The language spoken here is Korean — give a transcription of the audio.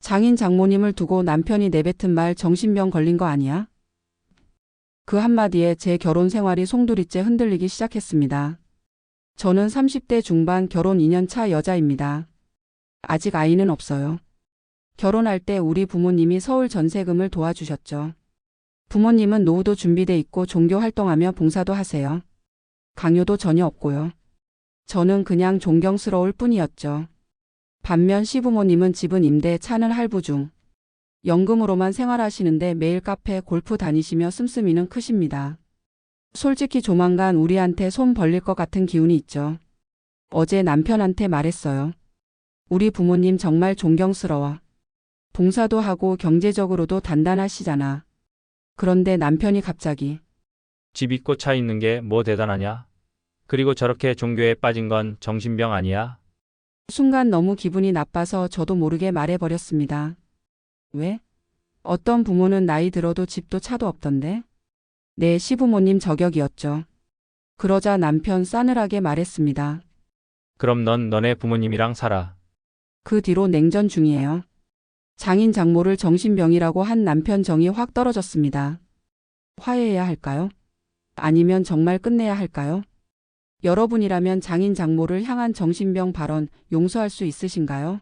장인 장모님을 두고 남편이 내뱉은 말 정신병 걸린 거 아니야? 그 한마디에 제 결혼 생활이 송두리째 흔들리기 시작했습니다. 저는 30대 중반 결혼 2년 차 여자입니다. 아직 아이는 없어요. 결혼할 때 우리 부모님이 서울 전세금을 도와주셨죠. 부모님은 노후도 준비돼 있고 종교 활동하며 봉사도 하세요. 강요도 전혀 없고요. 저는 그냥 존경스러울 뿐이었죠. 반면 시부모님은 집은 임대, 차는 할부 중. 연금으로만 생활하시는데 매일 카페, 골프 다니시며 씀씀이는 크십니다. 솔직히 조만간 우리한테 손 벌릴 것 같은 기운이 있죠. 어제 남편한테 말했어요. 우리 부모님 정말 존경스러워. 봉사도 하고 경제적으로도 단단하시잖아. 그런데 남편이 갑자기 집 있고 차 있는 게 뭐 대단하냐? 그리고 저렇게 종교에 빠진 건 정신병 아니야? 순간 너무 기분이 나빠서 저도 모르게 말해버렸습니다. 왜? 어떤 부모는 나이 들어도 집도 차도 없던데? 내 시부모님 저격이었죠. 그러자 남편 싸늘하게 말했습니다. 그럼 넌 너네 부모님이랑 살아. 그 뒤로 냉전 중이에요. 장인 장모를 정신병이라고 한 남편 정이 확 떨어졌습니다. 화해해야 할까요? 아니면 정말 끝내야 할까요? 여러분이라면 장인 장모를 향한 정신병 발언 용서할 수 있으신가요?